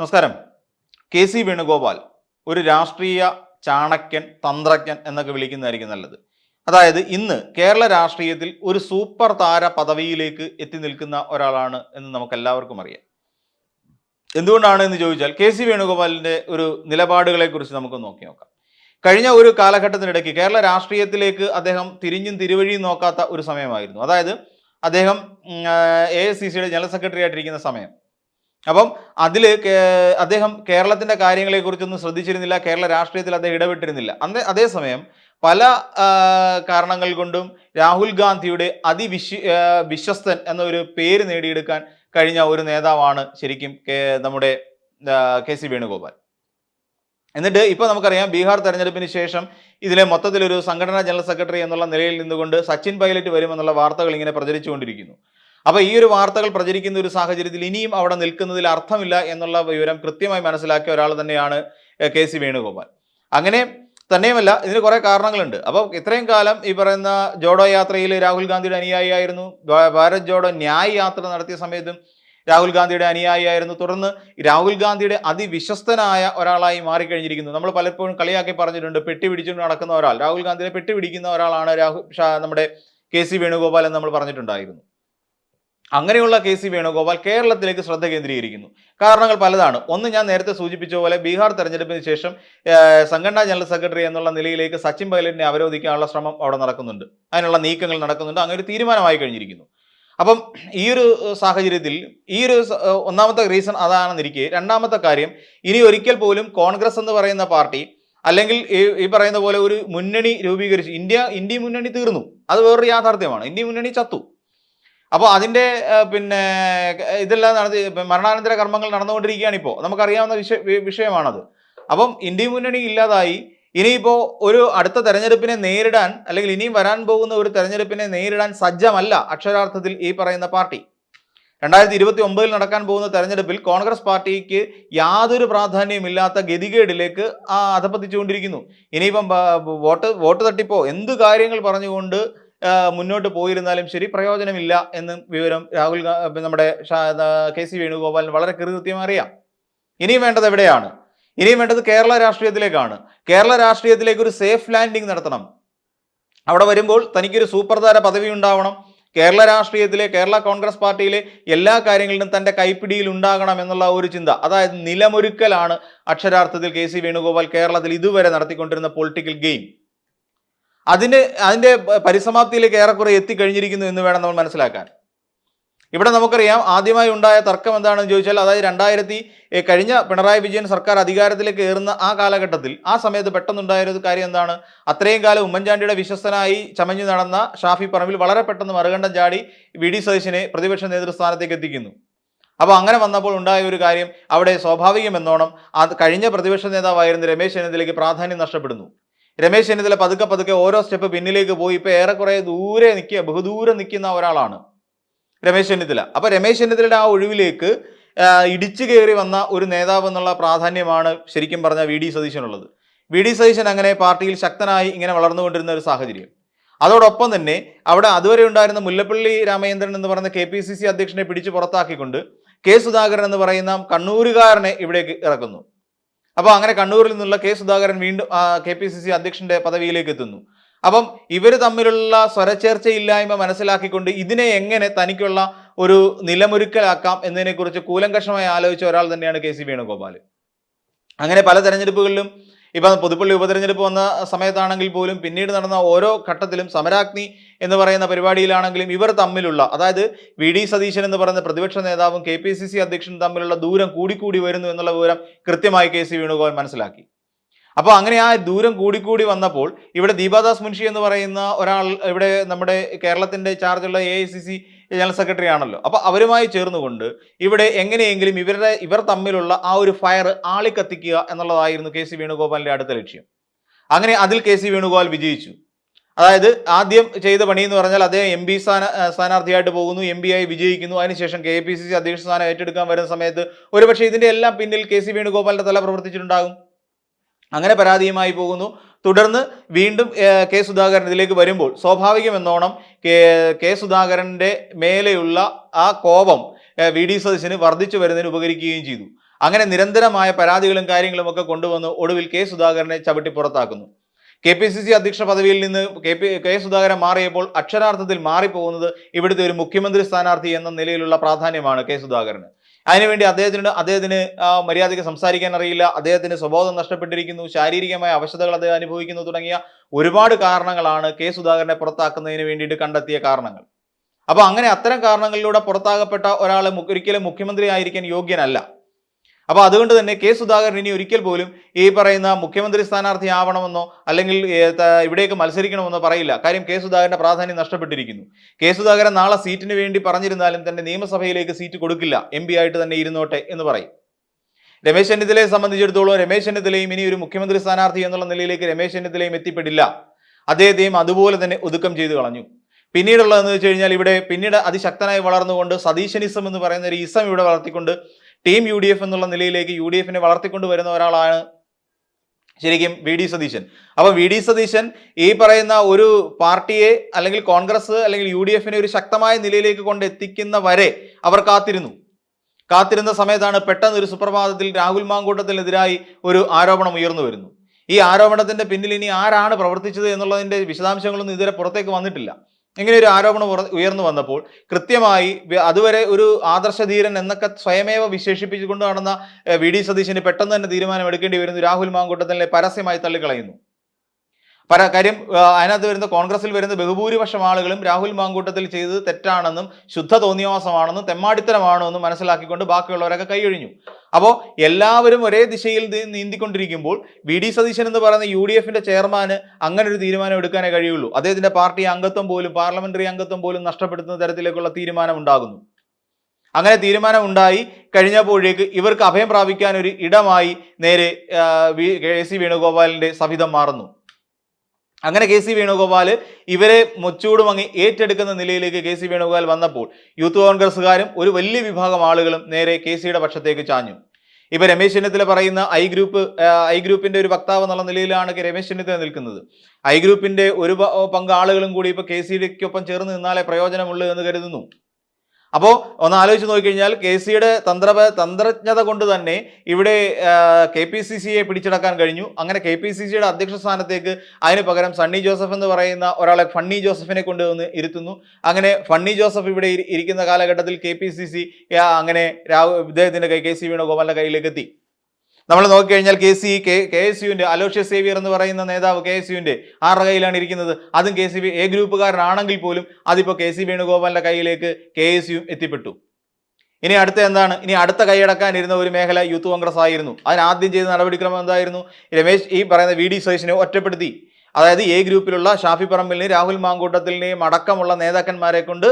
നമസ്കാരം. K C Venugopal ഒരു രാഷ്ട്രീയ ചാണക്യൻ തന്ത്രജ്ഞൻ എന്നൊക്കെ വിളിക്കുന്നതായിരിക്കും നല്ലത്. അതായത് ഇന്ന് കേരള രാഷ്ട്രീയത്തിൽ ഒരു സൂപ്പർ താര പദവിയിലേക്ക് എത്തി നിൽക്കുന്ന ഒരാളാണ് എന്ന് നമുക്ക് എല്ലാവർക്കും അറിയാം. എന്തുകൊണ്ടാണ് എന്ന് ചോദിച്ചാൽ കെ സി വേണുഗോപാലിന്റെ ഒരു നിലപാടുകളെക്കുറിച്ച് നമുക്ക് നോക്കി നോക്കാം. കഴിഞ്ഞ ഒരു കാലഘട്ടത്തിനിടയ്ക്ക് കേരള രാഷ്ട്രീയത്തിലേക്ക് അദ്ദേഹം തിരിഞ്ഞും തിരുവഴിയും നോക്കാത്ത ഒരു സമയമായിരുന്നു. അതായത് അദ്ദേഹം എ ഐ സി സിയുടെ ജനറൽ സെക്രട്ടറി ആയിട്ടിരിക്കുന്ന സമയം. അപ്പം അതിൽ അദ്ദേഹം കേരളത്തിന്റെ കാര്യങ്ങളെക്കുറിച്ചൊന്നും ശ്രദ്ധിച്ചിരുന്നില്ല കേരള രാഷ്ട്രീയത്തിൽ അദ്ദേഹം ഇടപെട്ടിരുന്നില്ല. അന്ന് അതേസമയം പല കാരണങ്ങൾ കൊണ്ടും രാഹുൽ ഗാന്ധിയുടെ അതിവിശ്വ വിശ്വസ്തൻ എന്നൊരു പേര് നേടിയെടുക്കാൻ കഴിഞ്ഞ ഒരു നേതാവാണ് ശരിക്കും നമ്മുടെ കെ സി വേണുഗോപാൽ. എന്നിട്ട് ഇപ്പോൾ നമുക്കറിയാം ബീഹാർ തെരഞ്ഞെടുപ്പിന് ശേഷം ഇതിലെ മൊത്തത്തിലൊരു സംഘടനാ ജനറൽ സെക്രട്ടറി എന്നുള്ള നിലയിൽ നിന്നുകൊണ്ട് സച്ചിൻ പൈലറ്റ് വരുമെന്നുള്ള വാർത്തകൾ ഇങ്ങനെ പ്രചരിച്ചുകൊണ്ടിരിക്കുന്നു. അപ്പൊ ഈ ഒരു വാർത്തകൾ പ്രചരിക്കുന്ന ഒരു സാഹചര്യത്തിൽ ഇനിയും അവിടെ നിൽക്കുന്നതിൽ അർത്ഥമില്ല എന്നുള്ള വിവരം കൃത്യമായി മനസ്സിലാക്കിയ ഒരാൾ തന്നെയാണ് കെ സി വേണുഗോപാൽ. അങ്ങനെ തന്നെയുമല്ല ഇതിന് കുറേ കാരണങ്ങളുണ്ട്. അപ്പോൾ ഇത്രയും കാലം ഈ പറയുന്ന ജോഡോ യാത്രയിൽ രാഹുൽ ഗാന്ധിയുടെ അനുയായിയായിരുന്നു. ഭാരത് ജോഡോ ന്യായ് യാത്ര നടത്തിയ സമയത്തും രാഹുൽ ഗാന്ധിയുടെ അനുയായിയായിരുന്നു. തുടർന്ന് രാഹുൽ ഗാന്ധിയുടെ അതിവിശ്വസ്തനായ ഒരാളായി മാറിക്കഴിഞ്ഞിരിക്കുന്നു. നമ്മൾ പലപ്പോഴും കളിയാക്കി പറഞ്ഞിട്ടുണ്ട് പെട്ടി പിടിച്ചുകൊണ്ട് നടക്കുന്ന ഒരാൾ രാഹുൽ ഗാന്ധിയെ പെട്ടി പിടിക്കുന്ന ഒരാളാണ് രാഹുൽ നമ്മുടെ കെ സി വേണുഗോപാൽ എന്ന് നമ്മൾ പറഞ്ഞിട്ടുണ്ടായിരുന്നു. അങ്ങനെയുള്ള കെ സി വേണുഗോപാൽ കേരളത്തിലേക്ക് ശ്രദ്ധ കേന്ദ്രീകരിക്കുന്നു. കാരണങ്ങൾ പലതാണ്. ഒന്ന് ഞാൻ നേരത്തെ സൂചിപ്പിച്ച പോലെ ബീഹാർ തെരഞ്ഞെടുപ്പിന് ശേഷം സംഘടനാ ജനറൽ സെക്രട്ടറി എന്നുള്ള നിലയിലേക്ക് സച്ചിൻ പൈലറ്റിനെ അവരോധിക്കാനുള്ള ശ്രമം അവിടെ നടക്കുന്നുണ്ട്. അതിനുള്ള നീക്കങ്ങൾ നടക്കുന്നുണ്ട്. അങ്ങനെ ഒരു തീരുമാനമായി കഴിഞ്ഞിരിക്കുന്നു. അപ്പം ഈ ഒരു സാഹചര്യത്തിൽ ഈ ഒരു ഒന്നാമത്തെ റീസൺ അതാണെന്നിരിക്കെ രണ്ടാമത്തെ കാര്യം ഇനി ഒരിക്കൽ പോലും കോൺഗ്രസ് എന്ന് പറയുന്ന പാർട്ടി അല്ലെങ്കിൽ ഈ പറയുന്ന പോലെ ഒരു മുന്നണി രൂപീകരിച്ച് ഇന്ത്യ ഇന്ത്യ മുന്നണി തീർന്നു. അത് വേറൊരു യാഥാർത്ഥ്യമാണ്. ഇന്ത്യ മുന്നണി ചത്തു. അപ്പോൾ അതിന്റെ പിന്നെ ഇതെല്ലാം നടത്തി മരണാനന്തര കർമ്മങ്ങൾ നടന്നുകൊണ്ടിരിക്കുകയാണ് ഇപ്പോൾ നമുക്കറിയാവുന്ന വിഷയ വിഷയമാണത്. അപ്പം ഇന്ത്യ മുന്നണി ഇല്ലാതായി. ഇനിയിപ്പോൾ ഒരു അടുത്ത തെരഞ്ഞെടുപ്പിനെ നേരിടാൻ അല്ലെങ്കിൽ ഇനിയും വരാൻ പോകുന്ന ഒരു തെരഞ്ഞെടുപ്പിനെ നേരിടാൻ സജ്ജമല്ല അക്ഷരാർത്ഥത്തിൽ ഈ പറയുന്ന പാർട്ടി. രണ്ടായിരത്തി ഇരുപത്തി ഒമ്പതിൽ നടക്കാൻ പോകുന്ന തെരഞ്ഞെടുപ്പിൽ കോൺഗ്രസ് പാർട്ടിക്ക് യാതൊരു പ്രാധാന്യമില്ലാത്ത ഗതികേടിലേക്ക് അധപ്പതിച്ചുകൊണ്ടിരിക്കുന്നു. ഇനിയിപ്പം വോട്ട് വോട്ട് തട്ടിപ്പോ എന്ത് കാര്യങ്ങൾ പറഞ്ഞുകൊണ്ട് മുന്നോട്ട് പോയിരുന്നാലും ശരി പ്രയോജനമില്ല എന്ന് വിവരം രാഹുൽ നമ്മുടെ കെ സി വേണുഗോപാലിന് വളരെ കൃത്യമായി അറിയാം. ഇനിയും വേണ്ടത് എവിടെയാണ്? ഇനിയും വേണ്ടത് കേരള രാഷ്ട്രീയത്തിലേക്കാണ്. കേരള രാഷ്ട്രീയത്തിലേക്ക് ഒരു സേഫ് ലാൻഡിംഗ് നടത്തണം. അവിടെ വരുമ്പോൾ തനിക്കൊരു സൂപ്പർ താര പദവി ഉണ്ടാവണം. കേരള രാഷ്ട്രീയത്തിലെ കേരള കോൺഗ്രസ് പാർട്ടിയിലെ എല്ലാ കാര്യങ്ങളിലും തന്റെ കൈപ്പിടിയിൽ ഉണ്ടാകണം എന്നുള്ള ഒരു ചിന്ത. അതായത് നിലമൊരുക്കലാണ് അക്ഷരാർത്ഥത്തിൽ കെ സി വേണുഗോപാൽ കേരളത്തിൽ ഇതുവരെ നടത്തിക്കൊണ്ടിരുന്ന പൊളിറ്റിക്കൽ ഗെയിം അതിന് അതിന്റെ പരിസമാപ്തിയിലേക്ക് ഏറെക്കുറെ എത്തിക്കഴിഞ്ഞിരിക്കുന്നു എന്ന് വേണം നമ്മൾ മനസ്സിലാക്കാൻ. ഇവിടെ നമുക്കറിയാം ആദ്യമായി ഉണ്ടായ തർക്കം എന്താണെന്ന് ചോദിച്ചാൽ അതായത് രണ്ടായിരത്തി കഴിഞ്ഞ പിണറായി വിജയൻ സർക്കാർ അധികാരത്തിലേക്ക് കയറുന്ന ആ കാലഘട്ടത്തിൽ ആ സമയത്ത് പെട്ടെന്നുണ്ടായ ഒരു കാര്യം എന്താണ്? അത്രയും കാലം ഉമ്മൻചാണ്ടിയുടെ വിശ്വസ്തനായി ചമഞ്ഞു നടന്ന ഷാഫി പറമ്പിൽ വളരെ പെട്ടെന്ന് മറുകണ്ഠം ചാടി വി ഡി സതീശനെ പ്രതിപക്ഷ നേതൃസ്ഥാനത്തേക്ക് എത്തിക്കുന്നു. അപ്പോൾ അങ്ങനെ വന്നപ്പോൾ ഉണ്ടായ ഒരു കാര്യം അവിടെ സ്വാഭാവികമെന്നോണം അത് കഴിഞ്ഞ പ്രതിപക്ഷ നേതാവായിരുന്ന രമേശ് ചെന്നിത്തലയ്ക്ക് പ്രാധാന്യം നഷ്ടപ്പെടുന്നു. രമേശ് ചെന്നിത്തല പതുക്കെ പതുക്കെ ഓരോ സ്റ്റെപ്പ് പിന്നിലേക്ക് പോയി. ഇപ്പോൾ ഏറെക്കുറെ ദൂരെ നിൽക്കുക ബഹുദൂരം നിൽക്കുന്ന ഒരാളാണ് രമേശ് ചെന്നിത്തല. അപ്പൊ രമേശ് ചെന്നിത്തലയുടെ ആ ഒഴിവിലേക്ക് ഇടിച്ചു കയറി വന്ന ഒരു നേതാവ് എന്നുള്ള പ്രാധാന്യമാണ് ശരിക്കും പറഞ്ഞ വി ഡി സതീശനുള്ളത്. വി ഡി സതീശൻ അങ്ങനെ പാർട്ടിയിൽ ശക്തനായി ഇങ്ങനെ വളർന്നുകൊണ്ടിരുന്ന ഒരു സാഹചര്യം. അതോടൊപ്പം തന്നെ അവിടെ അതുവരെ ഉണ്ടായിരുന്ന മുല്ലപ്പള്ളി രാമചന്ദ്രൻ എന്ന് പറയുന്ന കെ പി സി സി അധ്യക്ഷനെ പിടിച്ചു പുറത്താക്കിക്കൊണ്ട് കെ സുധാകരൻ എന്ന് പറയുന്ന കണ്ണൂരുകാരനെ ഇവിടേക്ക് ഇറക്കുന്നു. അപ്പോൾ അങ്ങനെ കണ്ണൂരിൽ നിന്നുള്ള കെ സുധാകരൻ വീണ്ടും കെ പി സി സി അധ്യക്ഷന്റെ പദവിയിലേക്ക് എത്തുന്നു. അപ്പം ഇവർ തമ്മിലുള്ള സ്വരച്ചേർച്ചയില്ലായ്മ മനസ്സിലാക്കിക്കൊണ്ട് ഇതിനെ എങ്ങനെ തനിക്കുള്ള ഒരു നിലമൊരുക്കലാക്കാം എന്നതിനെക്കുറിച്ച് കൂലങ്കഷമായി ആലോചിച്ച ഒരാൾ തന്നെയാണ് കെ സി വേണുഗോപാൽ അങ്ങനെ പല തെരഞ്ഞെടുപ്പുകളിലും ഇപ്പം പുതുപ്പള്ളി ഉപതെരഞ്ഞെടുപ്പ് വന്ന സമയത്താണെങ്കിൽ പോലും പിന്നീട് നടന്ന ഓരോ ഘട്ടത്തിലും സമരാഗ്നി എന്ന് പറയുന്ന പരിപാടിയിലാണെങ്കിലും ഇവർ തമ്മിലുള്ള അതായത് വി ഡി സതീശൻ എന്ന് പറയുന്ന പ്രതിപക്ഷ നേതാവും കെ പി സി സി അധ്യക്ഷനും തമ്മിലുള്ള ദൂരം കൂടിക്കൂടി വരുന്നു എന്നുള്ള വിവരം കൃത്യമായി കെ സി വേണുഗോപാൽ മനസ്സിലാക്കി. അപ്പോൾ അങ്ങനെ ആ ദൂരം കൂടിക്കൂടി വന്നപ്പോൾ ഇവിടെ ദീപാദാസ് മുൻഷി എന്ന് പറയുന്ന ഒരാൾ ഇവിടെ നമ്മുടെ കേരളത്തിന്റെ ചാർജുള്ള A I C C general secretary ആണല്ലോ. അപ്പോൾ അവരുമായി ചേർന്നുകൊണ്ട് ഇവിടെ എങ്ങനെയെങ്കിലും ഇവരുടെ ഇവർ തമ്മിലുള്ള ആ ഒരു ഫയർ ആളിക്കത്തിക്കുക എന്നുള്ളതായിരുന്നു കെ സി വേണുഗോപാലിന്റെ അടുത്ത ലക്ഷ്യം. അങ്ങനെ അതിൽ കെ സി വേണുഗോപാൽ വിജയിച്ചു. അതായത് ആദ്യം ചെയ്ത പണി എന്ന് പറഞ്ഞാൽ അദ്ദേഹം എം പി സ്ഥാന സ്ഥാനാർത്ഥിയായിട്ട് പോകുന്നു എം പി ആയി വിജയിക്കുന്നു. അതിനുശേഷം കെ പി സി സി അധ്യക്ഷ സ്ഥാനം ഏറ്റെടുക്കാൻ വരുന്ന സമയത്ത് ഒരുപക്ഷെ ഇതിന്റെ എല്ലാം പിന്നിൽ കെ സി വേണുഗോപാലിന്റെ തല പ്രവർത്തിച്ചിട്ടുണ്ടാകും. അങ്ങനെ പരാതിയുമായി പോകുന്നു. തുടർന്ന് വീണ്ടും കെ സുധാകരൻ ഇതിലേക്ക് വരുമ്പോൾ സ്വാഭാവികമെന്നോണം കെ സുധാകരന്റെ മേലെയുള്ള ആ കോപം വി ഡി സതീശന് വർദ്ധിച്ചു വരുന്നതിന് ഉപകരിക്കുകയും ചെയ്തു. അങ്ങനെ നിരന്തരമായ പരാതികളും കാര്യങ്ങളും ഒക്കെ കൊണ്ടുവന്ന് ഒടുവിൽ കെ സുധാകരനെ ചവിട്ടി പുറത്താക്കുന്നു. കെ പി സി സി അധ്യക്ഷ പദവിയിൽ നിന്ന് കെ പി കെ സുധാകരൻ മാറിയപ്പോൾ അക്ഷരാർത്ഥത്തിൽ മാറിപ്പോകുന്നത് ഇവിടുത്തെ ഒരു മുഖ്യമന്ത്രി സ്ഥാനാർത്ഥി എന്ന നിലയിലുള്ള പ്രാധാന്യമാണ് കെ സുധാകരന്. അതിനുവേണ്ടി അദ്ദേഹത്തിന് അദ്ദേഹത്തിന് മര്യാദയ്ക്ക് സംസാരിക്കാൻ അറിയില്ല. അദ്ദേഹത്തിന് സ്വബോധം നഷ്ടപ്പെട്ടിരിക്കുന്നു. ശാരീരികമായ അവശതകൾ അദ്ദേഹം അനുഭവിക്കുന്നു തുടങ്ങിയ ഒരുപാട് കാരണങ്ങളാണ് കെ സുധാകരനെ പുറത്താക്കുന്നതിന് വേണ്ടിയിട്ട് കണ്ടെത്തിയ കാരണങ്ങൾ. അപ്പൊ അങ്ങനെ അത്തരം കാരണങ്ങളിലൂടെ പുറത്താകപ്പെട്ട ഒരാൾ ഒരിക്കലും മുഖ്യമന്ത്രി ആയിരിക്കാൻ യോഗ്യനല്ല. അപ്പൊ അതുകൊണ്ട് തന്നെ കെ സുധാകരൻ ഇനി ഒരിക്കൽ പോലും ഈ പറയുന്ന മുഖ്യമന്ത്രി സ്ഥാനാർത്ഥി ആവണമെന്നോ അല്ലെങ്കിൽ ഇവിടേക്ക് മത്സരിക്കണമെന്നോ പറയില്ല. കാര്യം കെ സുധാകരന്റെ പ്രാധാന്യം നഷ്ടപ്പെട്ടിരിക്കുന്നു. കെ സുധാകരൻ നാളെ സീറ്റിന് വേണ്ടി പറഞ്ഞിരുന്നാലും തന്നെ നിയമസഭയിലേക്ക് സീറ്റ് കൊടുക്കില്ല. എം ആയിട്ട് തന്നെ ഇരുന്നോട്ടെ എന്ന് പറയും. രമേശ് ചെന്നിത്തലയെ സംബന്ധിച്ചിടത്തോളം രമേശ് ചെന്നിത്തലയും ഇനി ഒരു മുഖ്യമന്ത്രി സ്ഥാനാർത്ഥി എന്നുള്ള നിലയിലേക്ക് രമേശ് ചെന്നിത്തലയും എത്തിപ്പെടില്ല. അദ്ദേഹത്തെയും അതുപോലെ തന്നെ ഒതുക്കം ചെയ്തു കളഞ്ഞു. പിന്നീടുള്ളതെന്ന് വെച്ച് കഴിഞ്ഞാൽ ഇവിടെ പിന്നീട് അതിശക്തനായി വളർന്നുകൊണ്ട് സതീശനിസം എന്ന് പറയുന്ന ഒരു ഇസം ഇവിടെ വളർത്തിക്കൊണ്ട് ടീം യു ഡി എഫ് എന്നുള്ള നിലയിലേക്ക് യു ഡി എഫിനെ വളർത്തിക്കൊണ്ട് വരുന്ന ഒരാളാണ് ശരിക്കും വി ഡി സതീശൻ. അപ്പോൾ വി ഡി സതീശൻ ഈ പറയുന്ന ഒരു പാർട്ടിയെ അല്ലെങ്കിൽ കോൺഗ്രസ് അല്ലെങ്കിൽ യു ഡി എഫിനെ ഒരു ശക്തമായ നിലയിലേക്ക് കൊണ്ട് എത്തിക്കുന്ന വരെ അവർ കാത്തിരുന്നു. കാത്തിരുന്ന സമയത്താണ് പെട്ടെന്ന് ഒരു സുപ്രഭാതത്തിൽ രാഹുൽ മാങ്കൂട്ടത്തിനെതിരായി ഒരു ആരോപണം ഉയർന്നു വരുന്നു. ഈ ആരോപണത്തിന്റെ പിന്നിൽ ഇനി ആരാണ് പ്രവർത്തിച്ചത് എന്നുള്ളതിന്റെ വിശദാംശങ്ങളൊന്നും ഇതുവരെ പുറത്തേക്ക് വന്നിട്ടില്ല. ഇങ്ങനെ ഒരു ആരോപണം ഉയർന്നു വന്നപ്പോൾ കൃത്യമായി അതുവരെ ഒരു ആദർശധീരൻ എന്നൊക്കെ സ്വയമേവ വിശേഷിപ്പിച്ചുകൊണ്ട് നടന്ന വി. ഡി. സതീശന് പെട്ടെന്ന് തന്നെ തീരുമാനം എടുക്കേണ്ടി വരുന്നു. രാഹുൽ മാങ്കൂട്ടത്തിനെ പരസ്യമായി തള്ളിക്കളയുന്നു. പല കാര്യം അതിനകത്ത് വരുന്ന കോൺഗ്രസിൽ വരുന്ന ബഹുഭൂരിപക്ഷം ആളുകളും രാഹുൽ മാങ്കൂട്ടത്തിൽ ചെയ്തത് തെറ്റാണെന്നും ശുദ്ധ തോന്നിയവാസമാണെന്നും തെമ്മാടിത്തരമാണെന്നും മനസ്സിലാക്കിക്കൊണ്ട് ബാക്കിയുള്ളവരൊക്കെ കൈയൊഴിഞ്ഞു. അപ്പോൾ എല്ലാവരും ഒരേ ദിശയിൽ നീന്തിക്കൊണ്ടിരിക്കുമ്പോൾ വി. ഡി. സതീശൻ എന്ന് പറയുന്ന യു ഡി എഫിന്റെ ചെയർമാന് അങ്ങനെ ഒരു തീരുമാനം എടുക്കാനേ കഴിയുള്ളൂ. അദ്ദേഹത്തിന്റെ പാർട്ടി അംഗത്വം പോലും പാർലമെന്ററി അംഗത്വം പോലും നഷ്ടപ്പെടുത്തുന്ന തരത്തിലേക്കുള്ള തീരുമാനം ഉണ്ടാകുന്നു. അങ്ങനെ തീരുമാനം ഉണ്ടായി. കഴിഞ്ഞപ്പോഴേക്ക് ഇവർക്ക് അഭയം പ്രാപിക്കാൻ ഒരു ഇടമായി നേരെ വി- കെ. സി. വേണുഗോപാലിന്റെ സവിധം മാറുന്നു. അങ്ങനെ കെ സി വേണുഗോപാൽ ഇവരെ മുച്ചൂട് വാങ്ങി ഏറ്റെടുക്കുന്ന നിലയിലേക്ക് കെ സി വേണുഗോപാൽ വന്നപ്പോൾ യൂത്ത് കോൺഗ്രസ്സുകാരും ഒരു വലിയ വിഭാഗം ആളുകളും നേരെ കെ സിയുടെ പക്ഷത്തേക്ക് ചാഞ്ഞു. ഇപ്പൊ രമേശ് ചെന്നിത്തല പറയുന്ന ഐ ഗ്രൂപ്പ് ഐ ഗ്രൂപ്പിന്റെ ഒരു വക്താവ് എന്നുള്ള നിലയിലാണ് രമേശ് ചെന്നിത്തല നിൽക്കുന്നത്. ഐ ഗ്രൂപ്പിന്റെ ഒരു പങ്ക് ആളുകളും കൂടി ഇപ്പൊ കെ സിയുടെക്കൊപ്പം ചേർന്ന് നിന്നാലേ പ്രയോജനമുള്ളൂ എന്ന് കരുതുന്നു. അപ്പോൾ ഒന്ന് ആലോചിച്ച് നോക്കിക്കഴിഞ്ഞാൽ കെ സിയുടെ തന്ത്ര തന്ത്രജ്ഞത കൊണ്ട് തന്നെ ഇവിടെ കെ പി സി സിയെ പിടിച്ചെടുക്കാൻ കഴിഞ്ഞു. അങ്ങനെ കെ പി സി സിയുടെ അധ്യക്ഷ സ്ഥാനത്തേക്ക് അതിന് പകരം സണ്ണി ജോസഫ് എന്ന് പറയുന്ന ഒരാളെ ഫണ്ണി ജോസഫിനെ കൊണ്ടുവന്ന് ഇരുത്തുന്നു. അങ്ങനെ ഫണ്ണി ജോസഫ് ഇവിടെ ഇരിക്കുന്ന കാലഘട്ടത്തിൽ കെ പി സി സി അങ്ങനെ രാഹു ഇദ്ദേഹത്തിന്റെ കൈ കെ സി വേണുഗോപാലിന്റെ കയ്യിലേക്ക് എത്തി. നമ്മൾ നോക്കിക്കഴിഞ്ഞാൽ K C K K S യുവിന്റെ Aloysius Xavier എന്ന് പറയുന്ന നേതാവ് കെ എസ് യുവിന്റെ ആരുടെ കയ്യിലാണ് ഇരിക്കുന്നത്? അതും കെ സി ബി എ ഗ്രൂപ്പുകാരനാണെങ്കിൽ പോലും അതിപ്പോ കെ സി വേണുഗോപാലിന്റെ കയ്യിലേക്ക് കെ എസ് യു എത്തിപ്പെട്ടു. ഇനി അടുത്ത എന്താണ്? ഇനി അടുത്ത കൈയടക്കാനിരുന്ന ഒരു മേഖല യൂത്ത് കോൺഗ്രസ് ആയിരുന്നു. അതിനാദ്യം ചെയ്ത നടപടിക്രമം എന്തായിരുന്നു? രമേശ് ഈ പറയുന്ന വി ഡി സുരേഷിനെ ഒറ്റപ്പെടുത്തി. അതായത് എ ഗ്രൂപ്പിലുള്ള ഷാഫി പറമ്പിലിനെയും രാഹുൽ മാങ്കൂട്ടത്തിലിനെയും അടക്കമുള്ള നേതാക്കന്മാരെ കൊണ്ട്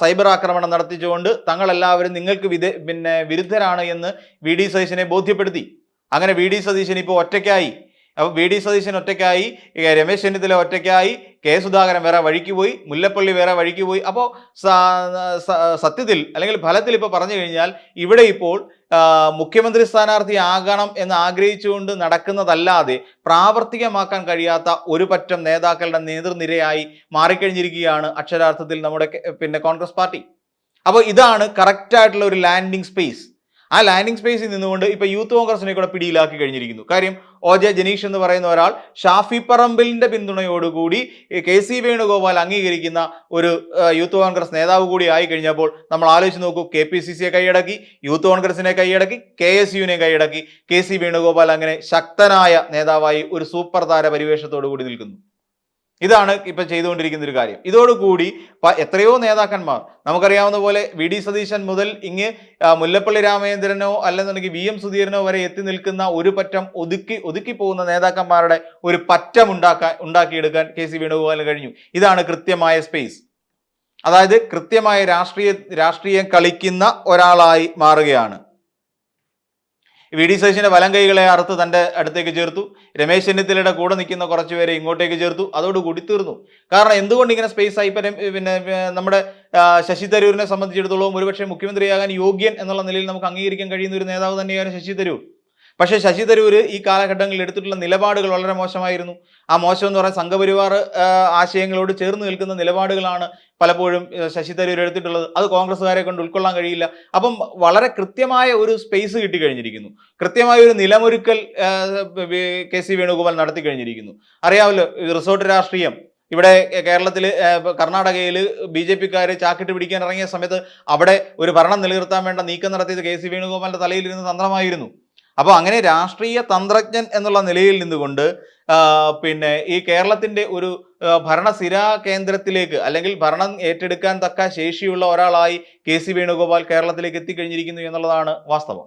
സൈബർ ആക്രമണം നടത്തിച്ചുകൊണ്ട് തങ്ങളെല്ലാവരും നിങ്ങൾക്ക് വിധ പിന്നെ വിരുദ്ധരാണ് എന്ന് വി ഡി സതീശനെ ബോധ്യപ്പെടുത്തി. അങ്ങനെ വി ഡി സതീശൻ ഇപ്പോൾ ഒറ്റയ്ക്കായി. അപ്പോൾ വി ഡി സതീശൻ ഒറ്റയ്ക്കായി രമേശ് ചെന്നിത്തല ഒറ്റയ്ക്കായി കെ സുധാകരൻ വേറെ വഴിക്ക് പോയി മുല്ലപ്പള്ളി വേറെ വഴിക്ക് പോയി. അപ്പോൾ സത്യത്തിൽ അല്ലെങ്കിൽ ഫലത്തിൽ ഇപ്പോൾ പറഞ്ഞു കഴിഞ്ഞാൽ ഇവിടെ ഇപ്പോൾ മുഖ്യമന്ത്രി സ്ഥാനാർത്ഥി ആകണം എന്ന് ആഗ്രഹിച്ചുകൊണ്ട് നടക്കുന്നതല്ലാതെ പ്രാവർത്തികമാക്കാൻ കഴിയാത്ത ഒരു പറ്റം നേതാക്കളുടെ നേതൃനിരയായി മാറിക്കഴിഞ്ഞിരിക്കുകയാണ് അക്ഷരാർത്ഥത്തിൽ നമ്മുടെ പിന്നെ കോൺഗ്രസ് പാർട്ടി. അപ്പോൾ ഇതാണ് കറക്റ്റായിട്ടുള്ള ഒരു ലാൻഡിംഗ് സ്പേസ് ആ ലാൻഡിംഗ് സ്പേസിൽ നിന്നുകൊണ്ട് ഇപ്പൊ യൂത്ത് കോൺഗ്രസിനെ കൂടെ പിടിയിലാക്കി കഴിഞ്ഞിരിക്കുന്നു. കാര്യം ഒ ജെ ജനീഷ് എന്ന് പറയുന്ന ഒരാൾ ഷാഫി പറമ്പിലിന്റെ പിന്തുണയോടുകൂടി കെ സി വേണുഗോപാൽ അംഗീകരിക്കുന്ന ഒരു യൂത്ത് കോൺഗ്രസ് നേതാവ് കൂടി ആയി കഴിഞ്ഞപ്പോൾ നമ്മൾ ആലോചിച്ച് നോക്കൂ കെ പി സി സിയെ കൈയടക്കി യൂത്ത് കോൺഗ്രസിനെ കൈയടക്കി കെ എസ് യുവിനെ കൈയടക്കി കെ സി വേണുഗോപാൽ അങ്ങനെ ശക്തനായ നേതാവായി ഒരു സൂപ്പർ താര പരിവേഷത്തോടു കൂടി നിൽക്കുന്നു. ഇതാണ് ഇപ്പൊ ചെയ്തുകൊണ്ടിരിക്കുന്ന ഒരു കാര്യം. ഇതോടുകൂടി എത്രയോ നേതാക്കന്മാർ നമുക്കറിയാവുന്ന പോലെ വി ഡി സതീശൻ മുതൽ ഇങ്ങ് മുല്ലപ്പള്ളി രാമചന്ദ്രനോ അല്ലെന്നുണ്ടെങ്കിൽ വി എം സുധീരനോ വരെ എത്തി നിൽക്കുന്ന ഒരു പറ്റം ഒതുക്കി ഒതുക്കി പോകുന്ന നേതാക്കന്മാരുടെ ഒരു പറ്റം ഉണ്ടാക്കാൻ ഉണ്ടാക്കിയെടുക്കാൻ കെ സി വേണുഗോപാലിന് കഴിഞ്ഞു. ഇതാണ് കൃത്യമായ സ്പേസ് അതായത് കൃത്യമായ രാഷ്ട്രീയ രാഷ്ട്രീയം കളിക്കുന്ന ഒരാളായി മാറുകയാണ്. വി ഡി സതീശന്റെ വലം കൈകളെ അറുത്ത് തന്റെ അടുത്തേക്ക് ചേർത്തു. രമേശ് ചെന്നിത്തലയുടെ കൂടെ നിൽക്കുന്ന കുറച്ചുപേരെ ഇങ്ങോട്ടേക്ക് ചേർത്തു. അതോടുകൂടി തീർന്നു. കാരണം എന്തുകൊണ്ട് ഇങ്ങനെ സ്പേസ് ആയി? പിന്നെ നമ്മുടെ ശശി തരൂരിനെ സംബന്ധിച്ചിടത്തോളം ഒരുപക്ഷെ മുഖ്യമന്ത്രിയാകാൻ യോഗ്യൻ എന്നുള്ള നിലയിൽ നമുക്ക് അംഗീകരിക്കാൻ കഴിയുന്ന ഒരു നേതാവ് തന്നെയാണ് ശശി തരൂർ. പക്ഷേ ശശി തരൂർ ഈ കാലഘട്ടങ്ങളിൽ എടുത്തിട്ടുള്ള നിലപാടുകൾ വളരെ മോശമായിരുന്നു. ആ മോശം എന്ന് പറയുന്ന സംഘപരിവാർ ആശയങ്ങളോട് ചേർന്ന് നിൽക്കുന്ന നിലപാടുകളാണ് പലപ്പോഴും ശശി തരൂർ എടുത്തിട്ടുള്ളത്. അത് കോൺഗ്രസ്സുകാരെ കൊണ്ട് ഉൾക്കൊള്ളാൻ കഴിയില്ല. അപ്പം വളരെ കൃത്യമായ ഒരു സ്പേസ് കിട്ടിക്കഴിഞ്ഞിരിക്കുന്നു കൃത്യമായ ഒരു നിലമൊരുക്കൽ കെ സി വേണുഗോപാൽ നടത്തി കഴിഞ്ഞിരിക്കുന്നു. അറിയാമല്ലോ റിസോർട്ട് രാഷ്ട്രീയം. ഇവിടെ കേരളത്തിൽ കർണാടകയിൽ ബി ജെ പിക്കാർ ചാക്കിട്ട് പിടിക്കാൻ ഇറങ്ങിയ സമയത്ത് അവിടെ ഒരു ഭരണം നിലനിർത്താൻ വേണ്ട നീക്കം നടത്തിയത് കെ സി വേണുഗോപാലിന്റെ തലയിലിരുന്ന് തന്ത്രമായിരുന്നു. അപ്പോൾ അങ്ങനെ രാഷ്ട്രീയ തന്ത്രജ്ഞൻ എന്നുള്ള നിലയിൽ നിന്നുകൊണ്ട് പിന്നെ ഈ കേരളത്തിന്റെ ഒരു ഭരണസിരാ കേന്ദ്രത്തിലേക്ക് അല്ലെങ്കിൽ ഭരണം ഏറ്റെടുക്കാൻ തക്ക ശേഷിയുള്ള ഒരാളായി കെ സി വേണുഗോപാൽ കേരളത്തിലേക്ക് എത്തിക്കഴിഞ്ഞിരിക്കുന്നു എന്നുള്ളതാണ് വാസ്തവം.